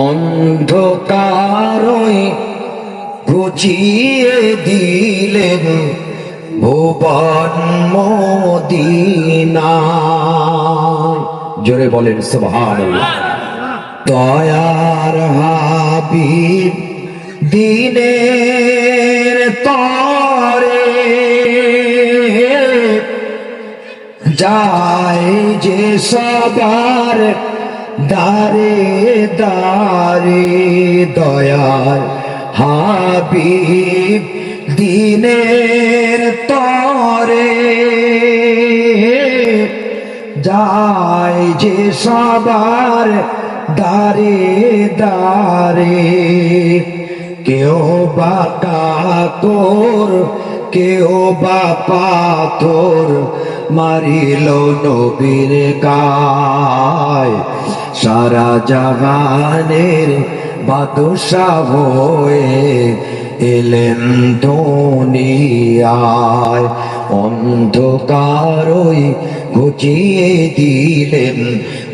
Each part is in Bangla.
অন্ধকারই ঘুচিয়ে দিলেন ভুবন মদিনা। জোরে বলেন, সুবহানাল্লাহ। দয়ার হাবিব দিনের তরে যায় যে সবার দারে দারে দয়ার হাবিব, দিনের তরে। যায় যে সবার দারে দারে কেউ বা কাকর কেউ বা পাথর। মারিল নবীর গায়। সারা জাহানের বাদশাহ হয়ে এলেন দুনিয়ায়। অন্ধকারই ঘুচিয়ে দিলেন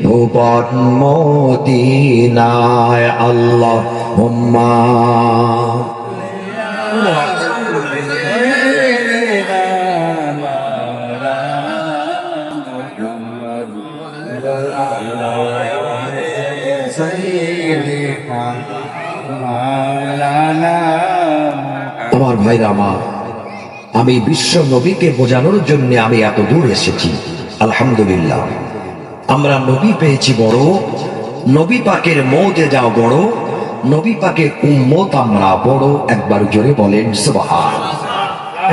ভুবন মদিনায়। আল্লাহ হুম্মা আমার ভাইরা আমার, আমি বিশ্ব নবীকে বোঝানোর জন্য আমি এত দূর এসেছি। আলহামদুলিল্লাহ। আমরা নবী পেয়েছি বড়, নবী পাকের মৌতে যাও বড়, নবী পাকের উম্মত আমরা বড়, একবার জোরে বলেন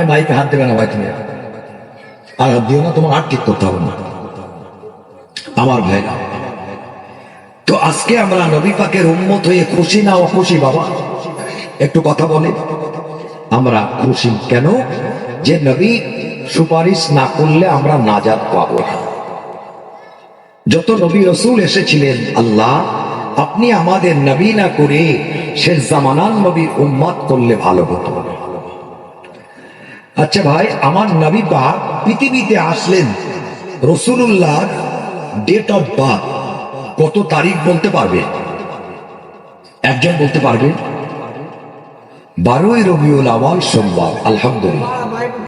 মাইকে হাত দেবে না, ভাই তুমি। আর দিও না, তোমার আর ঠিক করতে হবে না। আমার ভাইরা। তো আজকে আমরা নবী পাকের উম্মত হয়ে খুশি না অখুশি, বাবা? একটু কথা বলে। আমরা খুশি কেন? যে নবী সুপারিশ না করলে আমরা নাজাত পাবো না। যত নবী রসুল এসেছিলেন, আল্লাহ, আপনি আমাদের নবী না করে শেষ জামানার নবী উম্মাদ করলে ভালো হতো। আচ্ছা ভাই, আমার নবী পাক পৃথিবীতে আসলেন রসুল্লাহ ডেট অফ বার্থ কত তারিখ বলতে পারবে? একজন বলতে পারবে? বারোই রবিউল আওয়াল সোমবার, আলহামদুলিল্লাহ।